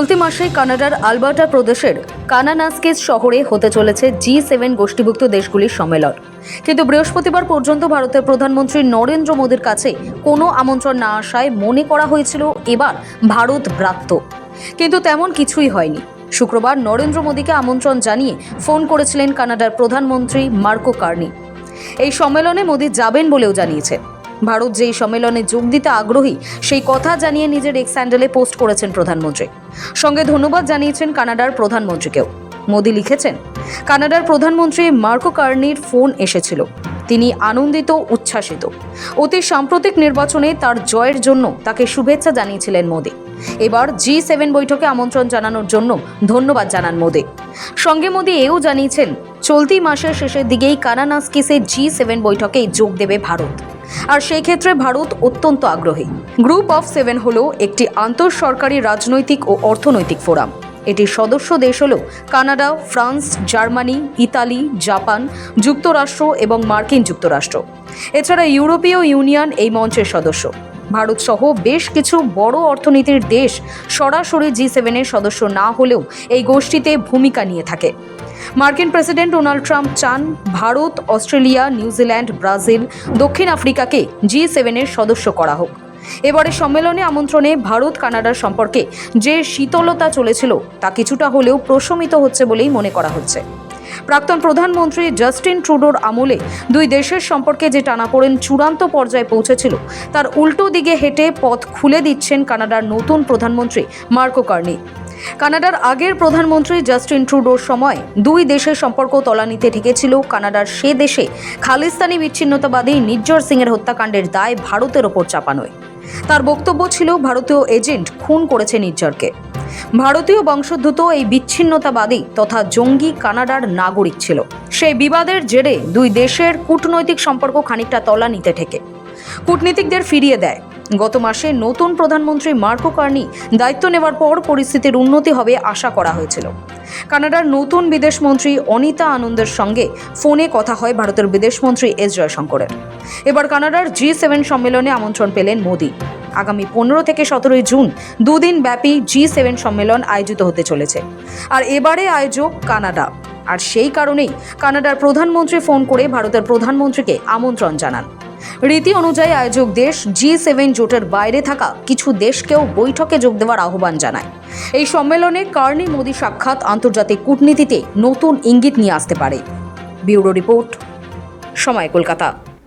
চলতি মাসেই কানাডার আলবার্টা প্রদেশের কানানাস্কেস শহরে হতে চলেছে জি সেভেন গোষ্ঠীভুক্ত দেশগুলির সম্মেলন। কিন্তু বৃহস্পতিবার পর্যন্ত ভারতের প্রধানমন্ত্রী নরেন্দ্র মোদীর কাছে কোনো আমন্ত্রণ না আসায় মনে করা হয়েছিল এবার ভারত ব্রাত্য। কিন্তু তেমন কিছুই হয়নি। শুক্রবার নরেন্দ্র মোদীকে আমন্ত্রণ জানিয়ে ফোন করেছিলেন কানাডার প্রধানমন্ত্রী মার্কো কার্নি। এই সম্মেলনে মোদী যাবেন বলেও জানিয়েছেন। ভারত যেই সম্মেলনে যোগ দিতে আগ্রহী, সেই কথা জানিয়ে নিজের এক্স স্যান্ডেলে পোস্ট করেছেন প্রধানমন্ত্রী। সঙ্গে ধন্যবাদ জানিয়েছেন কানাডার প্রধানমন্ত্রীকেও। মোদী লিখেছেন, কানাডার প্রধানমন্ত্রী মার্কো কার্নির ফোন এসেছিল। তিনি আনন্দিত, উচ্ছ্বাসিত। অতি সাম্প্রতিক নির্বাচনে তার জয়ের জন্য তাকে শুভেচ্ছা জানিয়েছিলেন মোদী। এবার জি সেভেন বৈঠকে আমন্ত্রণ জানানোর জন্য ধন্যবাদ জানান মোদী। সঙ্গে মোদী এও জানিয়েছেন, চলতি মাসের শেষের দিকেই কানানাস্কিসে জি সেভেন বৈঠকে যোগ দেবে ভারত। আর সেই ক্ষেত্রে ভারত অত্যন্ত আগ্রহী। গ্রুপ অফ সেভেন হল একটি আন্তঃসরকারি রাজনৈতিক ও অর্থনৈতিক ফোরাম। এটির সদস্য দেশ হল Canada, France, Germany, Italy, Japan, যুক্তরাষ্ট্র এবং মার্কিন যুক্তরাষ্ট্র। এছাড়া ইউরোপীয় ইউনিয়ন এই মঞ্চের সদস্য। ভারত সহ বেশ কিছু বড় অর্থনীতির দেশ সরাসরি জি সেভেনের সদস্য না হলেও এই গোষ্ঠীতে ভূমিকা নিয়ে থাকে। মার্কিন প্রেসিডেন্ট ডোনাল্ড ট্রাম্প চান ভারত, অস্ট্রেলিয়া নিউজিল্যান্ড ব্রাজিল, দক্ষিণ আফ্রিকাকে জি সেভেনের সদস্য করা হোক। এবারে সম্মেলনে আমন্ত্রণে ভারত, কানাডার সম্পর্কে যে শীতলতা চলেছিল তা কিছুটা হলেও প্রশমিত হচ্ছে বলেই মনে করা হচ্ছে। প্রাক্তন প্রধানমন্ত্রী জাস্টিন ট্রুডোর আমলে দুই দেশের সম্পর্কে যে টানাপোড়েন চূড়ান্ত পর্যায়ে পৌঁছেছিল, তার উল্টো দিকে হেঁটে পথ খুলে দিচ্ছেন কানাডার নতুন প্রধানমন্ত্রী মার্কো কার্নি। কানাডার আগের প্রধানমন্ত্রী জাস্টিন ট্রুডোর সময় দুই দেশের সম্পর্ক তলানিতে ঠেকেছিল। কানাডার সে দেশে খালিস্তানি বিচ্ছিন্নতাবাদী নির্জর সিংয়ের হত্যাকাণ্ডের দায় ভারতের ওপর চাপানোয়। তার বক্তব্য ছিল, ভারতীয় এজেন্ট খুন করেছে নির্জরকে। ভারতীয় বংশোদ্ভূত এই বিচ্ছিন্নতাবাদী তথা জঙ্গি কানাডার নাগরিক ছিল। সেই বিবাদের জেরে দুই দেশের কূটনৈতিক সম্পর্ক খানিকটা তলা নিতে ঠেকে। কূটনীতিকদের ফিরিয়ে দেয়। গত মাসে নতুন প্রধানমন্ত্রী মার্কো কার্নি দায়িত্ব নেওয়ার পর পরিস্থিতির উন্নতি হবে আশা করা হয়েছিল। কানাডার নতুন বিদেশমন্ত্রী অনিতা আনন্দের সঙ্গে ফোনে কথা হয় ভারতের বিদেশমন্ত্রী এস জয়শঙ্করের। এবার কানাডার জি সেভেন সম্মেলনে আমন্ত্রণ পেলেন মোদী। আগামী পনেরো থেকে সতেরোই জুন দুদিন ব্যাপী জি সেভেন সম্মেলন আয়োজিত হতে চলেছে। আর এবারে আয়োজক কানাডা। আর সেই কারণেই কানাডার প্রধানমন্ত্রী ফোন করে ভারতের প্রধানমন্ত্রীকে আমন্ত্রণ জানান। রীতি অনুযায়ী আয়োজক দেশ জি সেভেন জোটের বাইরে থাকা কিছু দেশকেও বৈঠকে যোগ দেওয়ার আহ্বান জানায়। এই সম্মেলনে কার্নি মোদী সাক্ষাৎ আন্তর্জাতিক কূটনীতিতে নতুন ইঙ্গিত নিয়ে আসতে পারে। ব্যুরো রিপোর্ট সময় কলকাতা।